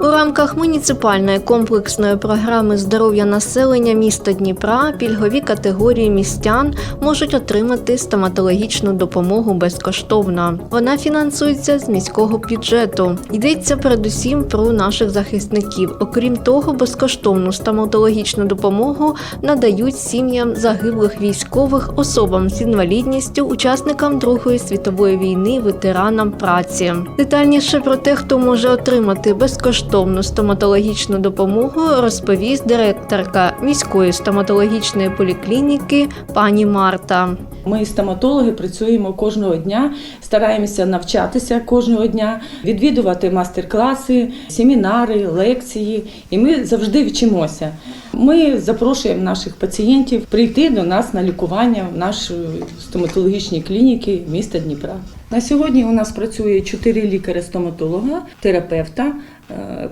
У рамках муніципальної комплексної програми здоров'я населення міста Дніпра пільгові категорії містян можуть отримати стоматологічну допомогу безкоштовно. Вона фінансується з міського бюджету. Йдеться передусім про наших захисників. Окрім того, безкоштовну стоматологічну допомогу надають сім'ям загиблих військових, особам з інвалідністю, учасникам Другої світової війни, ветеранам праці. Детальніше про те, хто може отримати безкоштовну стоматологічну допомогу, розповість директорка міської стоматологічної поліклініки пані Марта. Ми, стоматологи, працюємо кожного дня, стараємося навчатися кожного дня, відвідувати мастер-класи, семінари, лекції, і ми завжди вчимося. Ми запрошуємо наших пацієнтів прийти до нас на лікування в наші стоматологічні клініки міста Дніпра. На сьогодні у нас працює чотири лікаря-стоматолога, терапевта,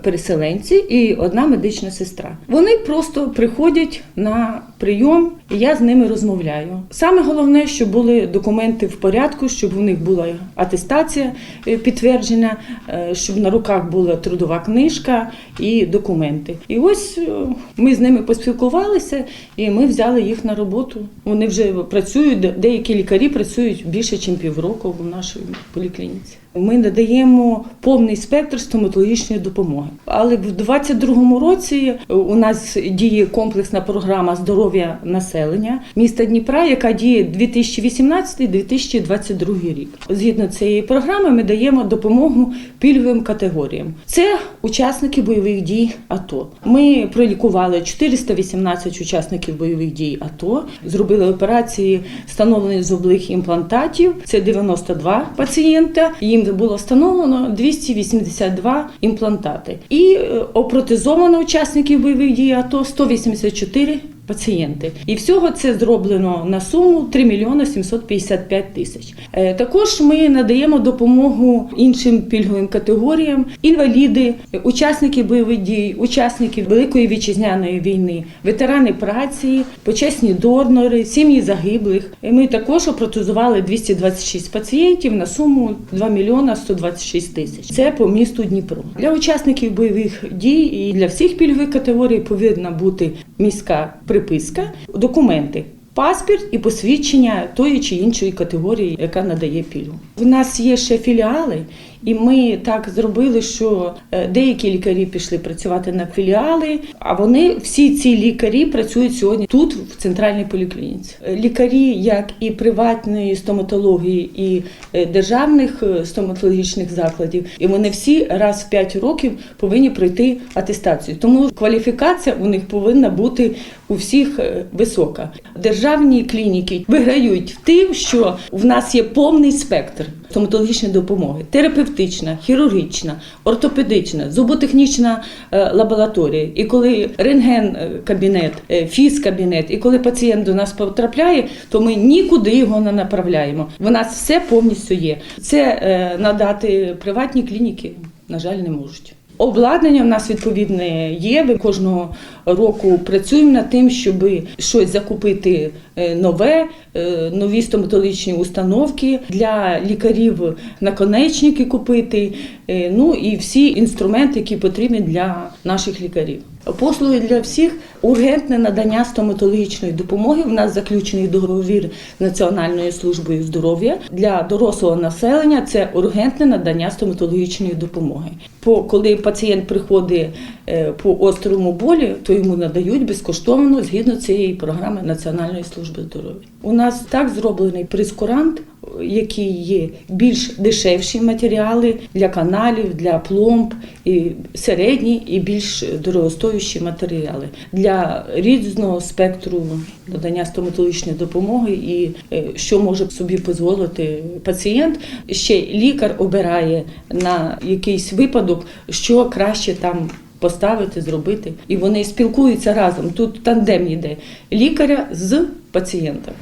переселенці і одна медична сестра. Вони просто приходять на прийом, і я з ними розмовляю. Саме головне, щоб були документи в порядку, щоб у них була атестація е, підтверджена, е, щоб на руках була трудова книжка і документи. І ось е, ми з ними поспілкувалися, і ми взяли їх на роботу. Вони вже працюють, де- деякі лікарі працюють більше, ніж півроку в нашій поліклініці. Ми надаємо повний спектр стоматологічної допомоги. Але в 2022 році у нас діє комплексна програма здоров'я населення міста Дніпра, яка діє 2018-2022 рік. Згідно цієї програми, ми даємо допомогу пільговим категоріям. Це учасники бойових дій АТО. Ми пролікували 418 учасників бойових дій АТО, зробили операції встановлення зублих імплантатів. Це 92 пацієнта. Їм було встановлено 282 імплантати. І опротизовано учасників бойових дій АТО 184 пацієнти. І всього це зроблено на суму 3 мільйони 755 тисяч. Е, Також ми надаємо допомогу іншим пільговим категоріям: інваліди, е, учасники бойових дій, учасники Великої вітчизняної війни, ветерани праці, почесні донори, сім'ї загиблих. І Ми також опротезували 226 пацієнтів на суму 2 мільйона 126 тисяч. Це по місту Дніпро. Для учасників бойових дій і для всіх пільгових категорій повинна бути міська приписка, документи. Паспорт і посвідчення тої чи іншої категорії, яка надає пільгу. У нас є ще філіали, і ми так зробили, що е, деякі лікарі пішли працювати на філіали, а вони всі ці лікарі працюють сьогодні тут, в центральній поліклініці. Е, Лікарі, як і приватної стоматології, і е, державних стоматологічних закладів, і вони всі раз в 5 років повинні пройти атестацію. Тому кваліфікація у них повинна бути у всіх висока. Державні клініки виграють в тим, що в нас є повний спектр стоматологічної допомоги: терапевтична, хірургічна, ортопедична, зуботехнічна е, лабораторія. І коли рентген-кабінет, е, фіз-кабінет, і коли пацієнт до нас потрапляє, то ми нікуди його не направляємо. В нас все повністю є. Це е, надати приватні клініки, на жаль, не можуть. Обладнання в нас відповідне є. Ми кожного року працюємо над тим, щоб щось закупити е, нове, е, нові стоматологічні установки для лікарів, наконечники купити. е, Ну і всі інструменти, які потрібні для наших лікарів. Послуги для всіх ургентне надання стоматологічної допомоги. В нас заключений договір з Національною службою здоров'я для дорослого населення. Це ургентне надання стоматологічної допомоги. По коли пацієнт приходить е, по острому болі, то йому надають безкоштовно згідно цієї програми Національної служби здоров'я. У нас так зроблений прескурант, які є більш дешевші матеріали для каналів, для пломб, і середні і більш дорогостоящі матеріали для різного спектру надання стоматологічної допомоги і е, що може собі дозволити пацієнт. Ще лікар обирає на якийсь випадок, що краще там. Поставити, зробити, і вони спілкуються разом. Тут тандем йде лікаря з пацієнтом.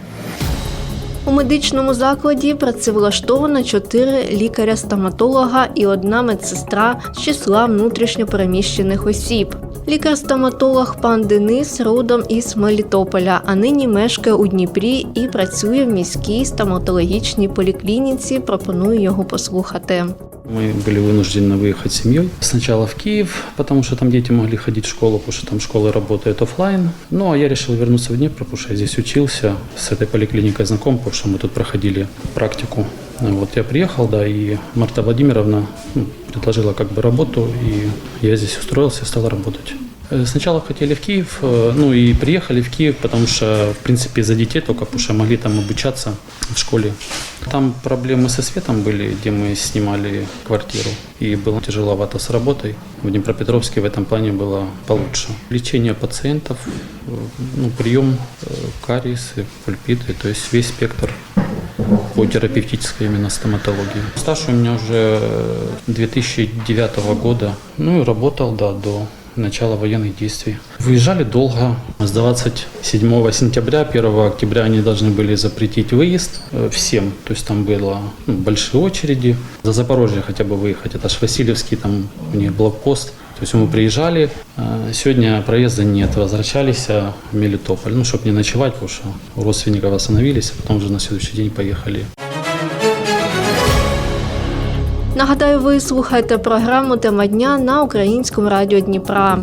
У медичному закладі працевлаштовано чотири лікаря-стоматолога і одна медсестра з числа внутрішньопереміщених осіб. Лікар-стоматолог пан Денис родом із Мелітополя, а нині мешкає у Дніпрі і працює в міській стоматологічній поліклініці. Пропоную його послухати. Мы были вынуждены выехать с семьей. Сначала в Киев, потому что там дети могли ходить в школу, потому что там школы работают офлайн. Ну, а я решил вернуться в Днепр, потому что я здесь учился, с этой поликлиникой знаком, потому что мы тут проходили практику. Ну, Вот я приехал, да, и Марта Владимировна ну, предложила как бы работу, и я здесь устроился и стал работать. Э, Сначала хотели в Киев, э, ну и приехали в Киев, потому что, в принципе, из-за детей только, потому что могли там обучаться в школе. Там проблемы со светом были, где мы снимали квартиру, и было тяжеловато с работой. В Днепропетровске в этом плане было получше. Лечение пациентов, э, ну, прием кариесы, пульпиты, то есть весь спектр по терапевтической именно стоматологии. Стаж у меня уже э, 2009 года. Ну и работал, да, до начала военных действий. Выезжали долго. С 27 сентября, 1 октября они должны были запретить выезд э, всем. То есть там было ну, большие очереди. За Запорожье хотя бы выехать. Это ж Васильевский, там у них блокпост. То есть мы приезжали, э, сегодня проезда нет, возвращались э, в Мелитополь, ну, чтобы не ночевать, потому что у родственников остановились, а потом уже на следующий день поехали. Нагадаю, ви слухаєте програму Тема дня на українському радіо Дніпра.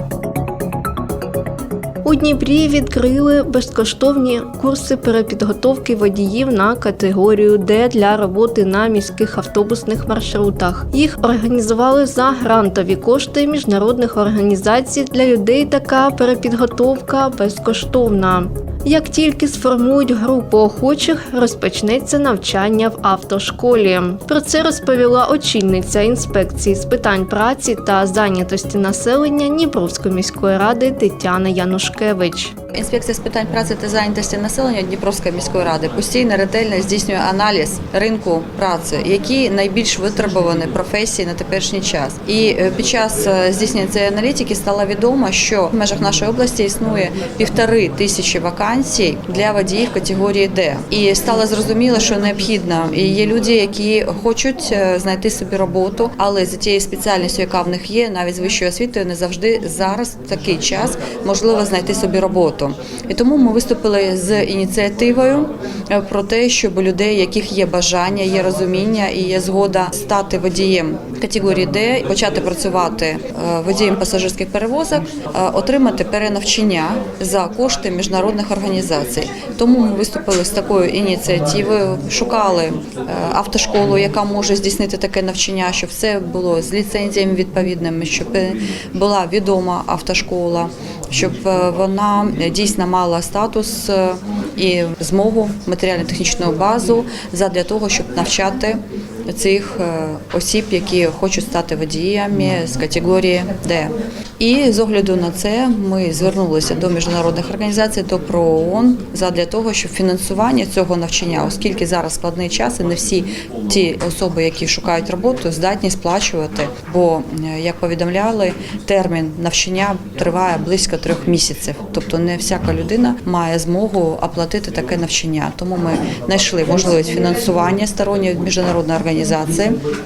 У Дніпрі відкрили безкоштовні курси перепідготовки водіїв на категорію Д для роботи на міських автобусних маршрутах. Їх організували за грантові кошти міжнародних організацій для людей. Така перепідготовка безкоштовна. Як тільки сформують групу охочих, розпочнеться навчання в автошколі. Про це розповіла очільниця інспекції з питань праці та зайнятості населення Дніпровської міської ради Тетяна Янушкевич. Інспекція з питань праці та зайнятості населення Дніпровської міської ради постійно ретельно здійснює аналіз ринку праці, які найбільш витребувані професії на теперішній час. І е, під час е, здійснення цієї аналітики стало відомо, що в межах нашої області існує півтори тисячі вакансій для водіїв категорії Д. І стало зрозуміло, що необхідно. І є люди, які хочуть е, знайти собі роботу, але за тією спеціальністю, яка в них є, навіть з вищою освітою, не завжди зараз в такий час можливо знайти собі роботу. І тому ми виступили з ініціативою е, про те, щоб людей, яких є бажання, є розуміння і є згода стати водієм категорії Д, почати працювати е, водієм пасажирських перевозок, е, отримати перенавчання за кошти міжнародних організацій. Тому ми виступили з такою ініціативою, шукали автошколу, яка може здійснити таке навчання, щоб все було з ліцензіями відповідними, щоб була відома автошкола, щоб вона дійсно мала статус е, і змогу матеріально-технічну базу задля того, щоб навчати цих е, осіб, які хочуть стати водіями з категорії Д. І з огляду на це ми звернулися до міжнародних організацій, до ПРООН задля того, щоб фінансування цього навчання, оскільки зараз складний час, і не всі ті особи, які шукають роботу, здатні сплачувати. Бо, е, як повідомляли, термін навчання триває близько трьох місяців. Тобто не всяка людина має змогу оплатити таке навчання. Тому ми знайшли можливість фінансування сторонньої міжнародної організації.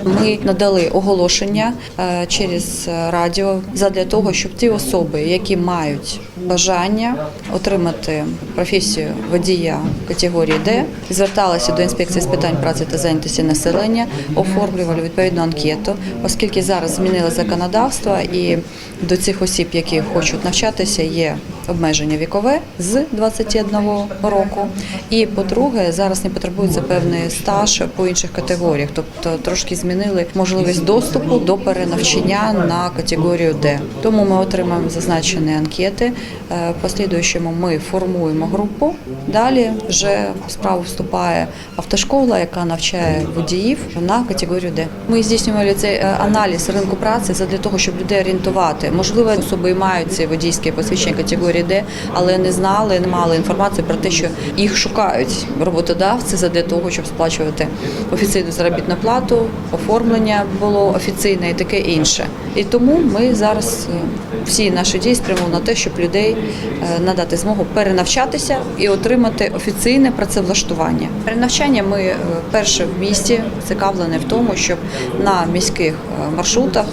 Ми надали оголошення е, через радіо задля того, щоб ті особи, які мають бажання отримати професію водія категорії Д, зверталися до інспекції з питань праці та зайнятості населення, оформлювали відповідну анкету, оскільки зараз змінили законодавство і до цих осіб, які хочуть навчатися, є обмеження вікове з 21 року. І по-друге, зараз не потребується певний стаж по інших категоріях, тобто трошки змінили можливість доступу до перенавчання на категорію Д. Тому ми отримаємо зазначені анкети. Е, В послідуючому ми формуємо групу. Далі вже в справу вступає автошкола, яка навчає водіїв на категорію Д. Ми здійснювали цей е, аналіз ринку праці для того, щоб людей орієнтувати. Можливо, особи мають ці водійські посвідчення категорії Д, але не знали, не мали інформації про те, що їх шукають роботодавці для того, щоб сплачувати офіційну заробітну плату, оформлення було офіційне і таке інше. І тому ми зараз е, всі наші дії спрямовано на те, щоб людей е, надати змогу перенавчатися і отримати офіційне працевлаштування. Перенавчання ми е, перше в місті зацікавлені в тому, щоб на міських маршрутах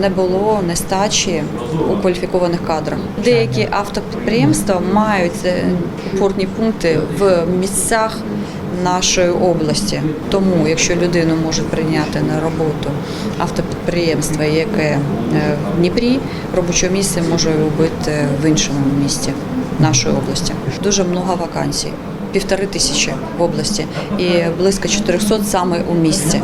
не було нестачі у кваліфікованих кадрах. Деякі автопідприємства мають опорні пункти в місцях нашої області. Тому, якщо людину можуть прийняти на роботу автопідприємство, яке е, в Дніпрі, робоче місце може робити в іншому місті нашої області. Дуже много вакансій. Півтори тисячі в області і близько 400 саме у місті.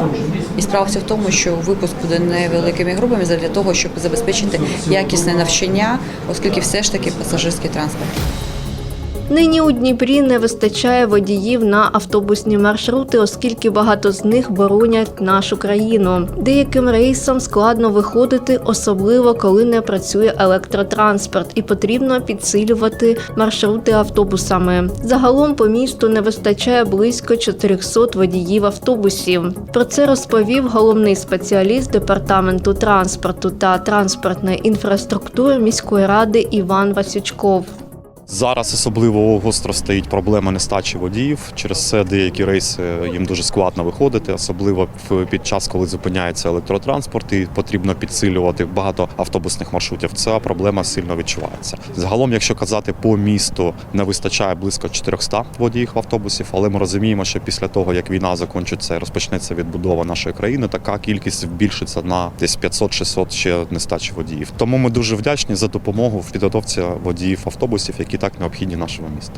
І справа вся в тому, що випуск буде невеликими групами для того, щоб забезпечити якісне навчання, оскільки все ж таки пасажирський транспорт. Нині у Дніпрі не вистачає водіїв на автобусні маршрути, оскільки багато з них боронять нашу країну. Деяким рейсам складно виходити, особливо коли не працює електротранспорт, і потрібно підсилювати маршрути автобусами. Загалом по місту не вистачає близько 400 водіїв автобусів. Про це розповів головний спеціаліст департаменту транспорту та транспортної інфраструктури міської ради Іван Васючков. Зараз особливо гостро стоїть проблема нестачі водіїв. Через це деякі рейси їм дуже складно виходити, особливо під час, коли зупиняється електротранспорт і потрібно підсилювати багато автобусних маршрутів. Ця проблема сильно відчувається. Загалом, якщо казати по місту, не вистачає близько 400 водіїв автобусів, але ми розуміємо, що після того як війна закінчиться і розпочнеться відбудова нашої країни, така кількість збільшиться на десь 500-600 ще нестачі водіїв. Тому ми дуже вдячні за допомогу в підготовці водіїв автобусів, які так необхідні нашому місту.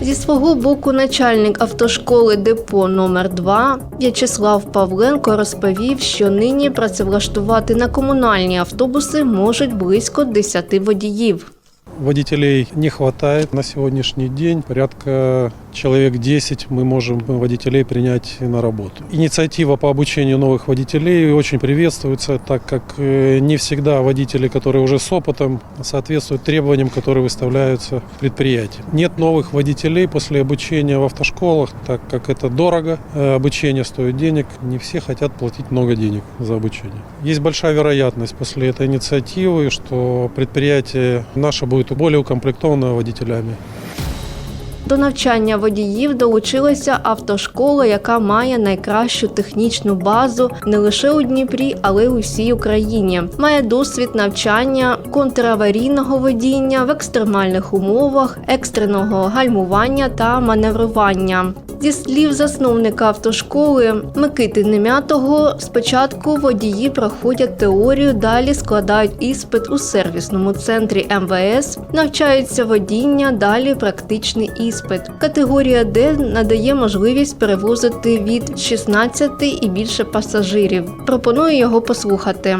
Зі свого боку, начальник автошколи депо номер 2 В'ячеслав Павленко розповів, що нині працевлаштувати на комунальні автобуси можуть близько 10 водіїв. Водителей не вистачає на сьогоднішній день. Порядка человек 10 мы можем водителей принять на работу. Инициатива по обучению новых водителей очень приветствуется, так как э, не всегда водители, которые уже с опытом, соответствуют требованиям, которые выставляются предприятием. Нет новых водителей после обучения в автошколах, так как это дорого, э, обучение стоит денег, не все хотят платить много денег за обучение. Есть большая вероятность после этой инициативы, что предприятие наше будет более укомплектовано водителями. До навчання водіїв долучилася автошкола, яка має найкращу технічну базу не лише у Дніпрі, але й у всій Україні. Має досвід навчання контраварійного водіння в екстремальних умовах, екстреного гальмування та маневрування. Зі слів засновника автошколи Микити Немятого, спочатку водії проходять теорію, далі складають іспит у сервісному центрі МВС, навчаються водіння, далі практичний іспит. Категорія Д надає можливість перевозити від 16 і більше пасажирів. Пропоную його послухати.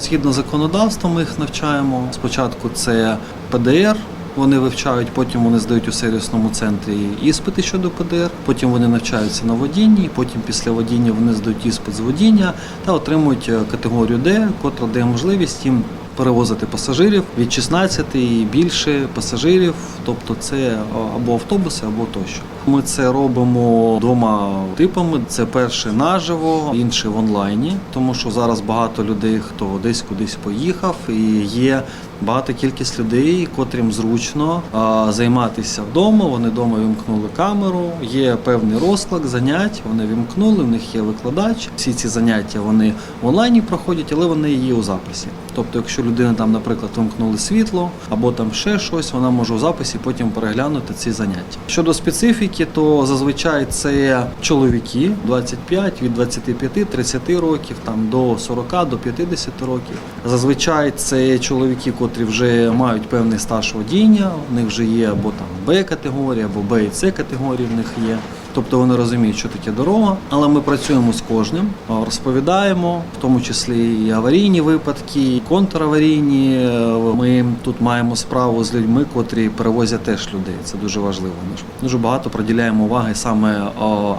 Згідно з законодавством ми їх навчаємо. Спочатку це ПДР. Вони вивчають, потім вони здають у сервісному центрі іспити щодо ПДР. Потім вони навчаються на водінні. Потім після водіння вони здають іспит з водіння та отримують е, категорію Д, котра дає можливість їм перевозити пасажирів від 16 і більше пасажирів, тобто це або автобуси, або тощо. Ми це робимо двома типами: це перший наживо, інший в онлайні, тому що зараз багато людей, хто десь кудись поїхав, і є багата кількість людей, котрим зручно займатися вдома. Вони вдома вімкнули камеру, є певний розклад занять. Вони вімкнули, в них є викладач. Всі ці заняття вони в онлайні проходять, але вони є у записі. Тобто, якщо людина там, наприклад, вимкнули світло або там ще щось, вона може у записі потім переглянути ці заняття. Щодо специфіки, то зазвичай це чоловіки 25 від 25-30 років, там до 40 до 50 років. Зазвичай це чоловіки, котрі вже мають певний стаж водіння, у них вже є або там Б категорія, або Б і С категорії в них є. Тобто вони розуміють, що таке дорога, але ми працюємо з кожним, розповідаємо, в тому числі і аварійні випадки, і контраварійні. Ми тут маємо справу з людьми, котрі перевозять теж людей. Це дуже важливо. Ми ж дуже багато приділяємо уваги саме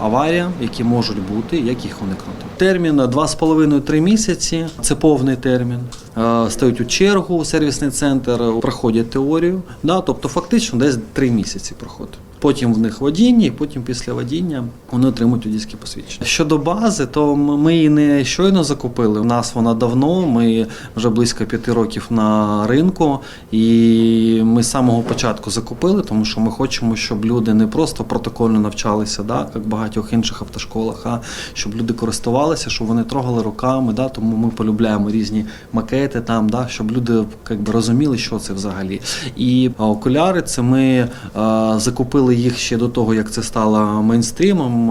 аваріям, які можуть бути, як їх уникнути. Термін 2,5-3 місяці це повний термін. Стають у чергу сервісний центр, проходять теорію. Да, тобто фактично десь 3 місяці проходить. Потім в них водіння, і потім після водіння вони отримують водійське посвідчення. Щодо бази, то ми її не щойно закупили. У нас вона давно. Ми вже близько п'яти років на ринку, і ми з самого початку закупили, тому що ми хочемо, щоб люди не просто протокольно навчалися, да, як в багатьох інших автошколах, а щоб люди користувалися, щоб вони трогали руками. Да, тому ми полюбляємо різні макети там, да, щоб люди як би, розуміли, що це взагалі. І окуляри це ми а, закупили їх ще до того, як це стало мейнстрімом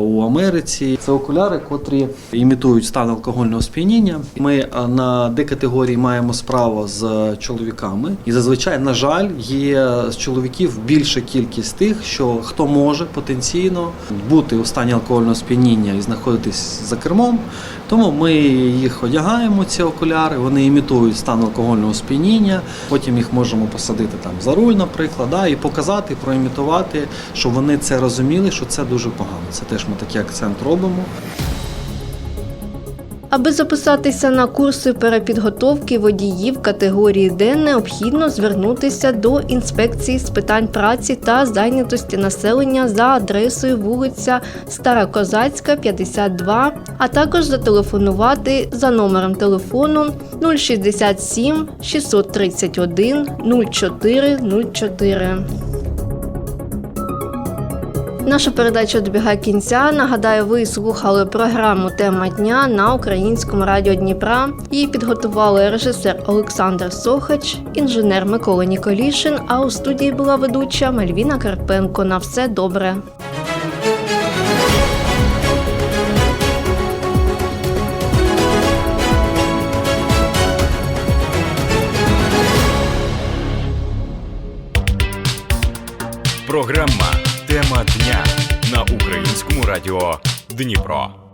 у Америці. Це окуляри, котрі імітують стан алкогольного сп'яніння. Ми на Д категорії маємо справу з чоловіками, і зазвичай, на жаль, є з чоловіків більша кількість тих, що хто може потенційно бути у стані алкогольного сп'яніння і знаходитись за кермом. Тому ми їх одягаємо, ці окуляри, вони імітують стан алкогольного сп'яніння. Потім їх можемо посадити там за руль, наприклад, да, і показати, проімітувати, щоб вони це розуміли, що це дуже погано. Це теж ми такий акцент робимо. Аби записатися на курси перепідготовки водіїв категорії Д, необхідно звернутися до інспекції з питань праці та зайнятості населення за адресою вулиця Старокозацька, 52, а також зателефонувати за номером телефону 067 631 0404. Наша передача добігає кінця. Нагадаю, ви слухали програму Тема дня на українському радіо Дніпра. Її підготували режисер Олександр Сохач, інженер Микола Ніколішин. А у студії була ведуча Мальвіна Карпенко. На все добре. Програма радіо Дніпро.